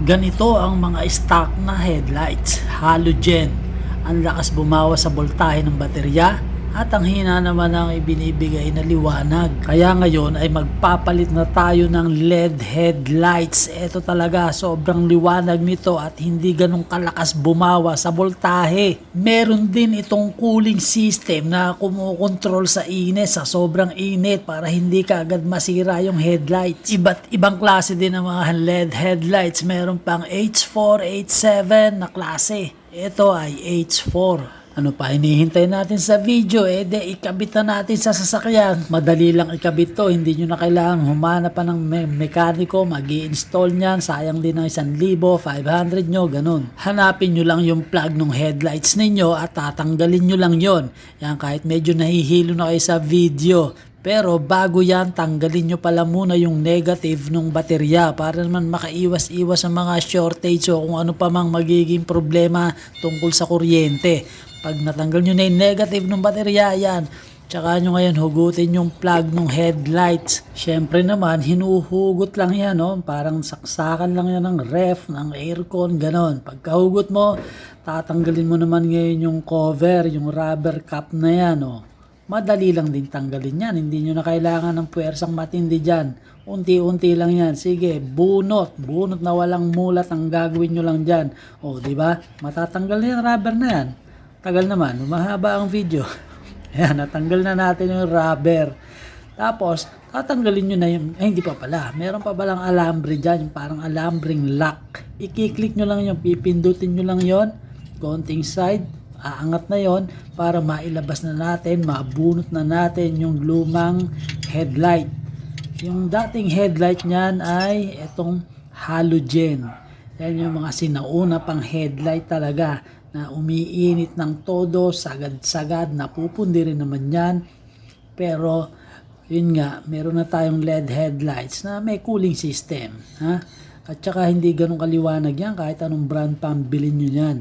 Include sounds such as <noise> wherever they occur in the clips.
Ganito ang mga stock na headlights, halogen. Ang lakas bumawas sa voltahe ng baterya at ang hina naman ang ibinibigay na liwanag. Kaya ngayon ay magpapalit na tayo ng LED headlights. Ito talaga sobrang liwanag nito at hindi ganong kalakas bumawas sa voltahe. Meron din itong cooling system na kumukontrol sa init, sa sobrang init para hindi ka agad masira yung headlights. Iba't ibang klase din ng mga LED headlights. Meron pang H4, H7 na klase. Ito ay H4. Ano pa hinihintay natin sa video? Eh, de, ikabit na natin sa sasakyan. Madali lang ikabit to. Hindi nyo na kailangan humanap pa ng me- mekaniko, mag install niyan. Sayang din ng 1,000, 500 nyo, ganun. Hanapin nyo lang yung plug ng headlights ninyo at tatanggalin nyo lang yon. Yan, kahit medyo nahihilo na kayo sa video. Pero bago yan, tanggalin nyo pala muna yung negative ng baterya para naman makaiwas-iwas sa mga shortage o kung ano pa mang magiging problema tungkol sa kuryente. Pag natanggal nyo na yung negative ng baterya, yan. Tsaka nyo ngayon hugutin yung plug ng headlights. Siyempre naman, hinuhugot lang yan, no? Parang saksakan lang yan ng ref, ng aircon, ganon. Pagkahugot mo, tatanggalin mo naman ngayon yung cover, yung rubber cap na yan, no? Madali lang din tanggalin yan. Hindi nyo na kailangan ng puwersang matindi dyan. Unti-unti lang yan. Sige, bunot. Bunot na walang mulat ang gagawin nyo lang dyan. O, di ba? Matatanggal na yan, rubber na yan. Tagal naman. Mahaba ang video. <laughs> Ayan, natanggal na natin yung rubber. Tapos, tatanggalin nyo na yung, eh hindi pa pala, meron pa balang alambre dyan, yung parang alambring lock. I-click nyo lang yung, pipindutin nyo lang yon konting side, aangat na yon para mailabas na natin, mabunot na natin yung lumang headlight. Yung dating headlight niyan ay itong halogen. Yan yung mga sinauna pang headlight talaga na umiinit ng todo, sagad-sagad, napupundi rin naman yan. Pero, yun nga, meron na tayong LED headlights na may cooling system. Ha? At saka hindi ganun kaliwanag yan kahit anong brand pa ang bilhin nyo yan.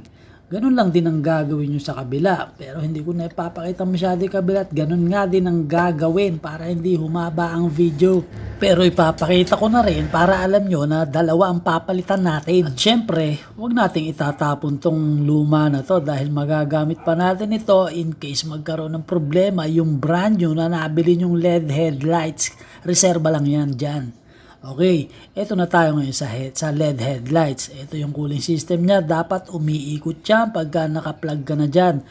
Ganun lang din ang gagawin nyo sa kabila. Pero hindi ko na ipapakita masyado yung kabila at ganun nga din ang gagawin para hindi humaba ang video. Pero ipapakita ko na rin para alam nyo na dalawa ang papalitan natin. At syempre, huwag nating itatapon tong luma na to dahil magagamit pa natin ito in case magkaroon ng problema yung brand nyo na nabili yung LED headlights. Reserva lang yan dyan. Okay, ito na tayo ngayon sa, head, sa LED headlights. Ito yung cooling system niya. Dapat umiikot yan pagka naka-plug ka na dyan.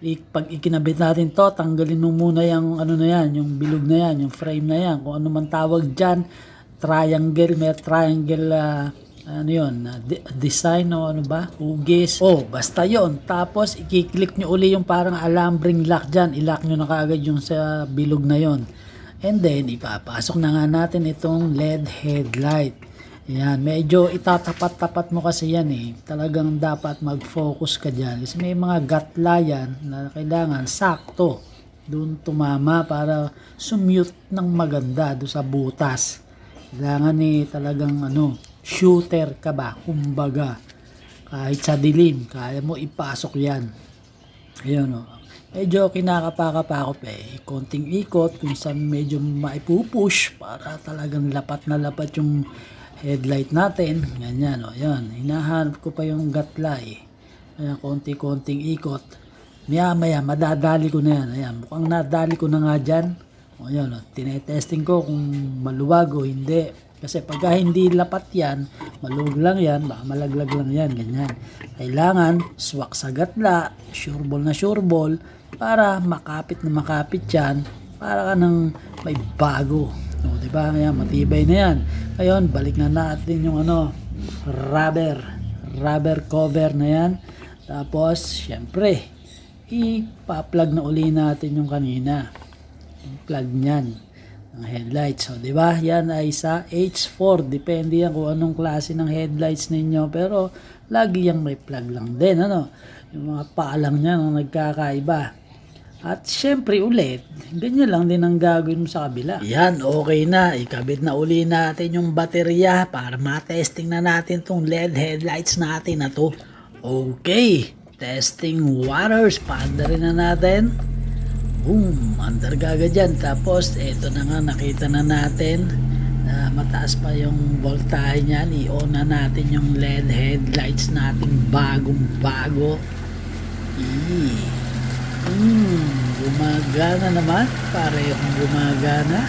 I- pag ikinabit natin to, tanggalin mo muna yung ano na yan, yung bilog na yan, yung frame na yan. Kung ano man tawag dyan, triangle, may triangle, ah, ano yun, de- design o ano ba, hugis. Oh, basta yon Tapos, i-click nyo uli yung parang alambring lock dyan. I-lock nyo na kaagad yung sa bilog na yon And then, ipapasok na nga natin itong LED headlight. Yan, medyo itatapat-tapat mo kasi yan eh. Talagang dapat mag-focus ka dyan. Kasi may mga gatla yan na kailangan sakto. Doon tumama para sumute ng maganda doon sa butas. Kailangan eh talagang ano, shooter ka ba? Kumbaga, kahit sa dilim, kaya mo ipasok yan. Ayun o. Medyo kinakapakapakop eh. Konting ikot kung saan medyo maipupush para talagang lapat na lapat yung headlight natin. Ganyan o. Yan. Hinahanap ko pa yung gatla eh. Ayan, konti-konting ikot. Maya maya, madadali ko na yan. Ayan, mukhang nadali ko na nga dyan. O yan o. Tinetesting ko kung maluwag o hindi. Kasi pagka hindi lapat yan, maluwag lang yan, malaglag lang yan, ganyan. Kailangan, swak sa gatla, sure ball na sure ball, para makapit na makapit yan, para ka nang may bago. O, di ba? Kaya matibay na yan. Ngayon, balik na natin yung ano, rubber. Rubber cover na yan. Tapos, syempre, ipa-plug na uli natin yung kanina. Plug niyan ng headlights. So, di ba? Yan ay sa H4. Depende yan kung anong klase ng headlights ninyo. Pero, lagi yung may plug lang din. Ano? Yung mga paalang niya na nagkakaiba. At syempre ulit, ganyan lang din ang gagawin mo sa kabila. Yan, okay na. Ikabit na uli natin yung baterya para matesting na natin tong LED headlights natin na to. Okay, testing waters. Paanda rin na natin. Boom, under gaga dyan. Tapos, eto na nga, nakita na natin na mataas pa yung voltahe niyan, i-on na natin yung LED headlights natin bagong bago. Eee. Hmm, gumagana naman. Parehong gumagana.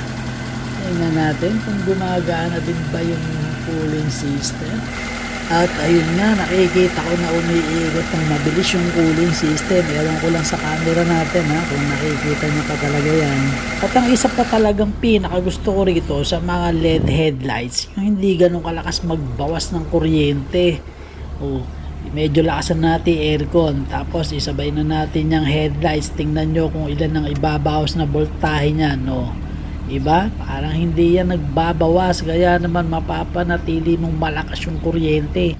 Tingnan natin kung gumagana din ba yung cooling system. At ayun nga, nakikita ko na umiikot ng mabilis yung cooling system. Ewan ko lang sa camera natin ha, kung nakikita niyo pa talaga yan. At ang isa pa talagang pinakagusto ko rito sa mga LED headlights, yung hindi ganun kalakas magbawas ng kuryente. O, medyo lakasan natin aircon. Tapos isabay na natin yung headlights. Tingnan nyo kung ilan ang ibabawas na voltahe niyan. No? Iba? Parang hindi yan nagbabawas. Kaya naman mapapanatili mong malakas yung kuryente.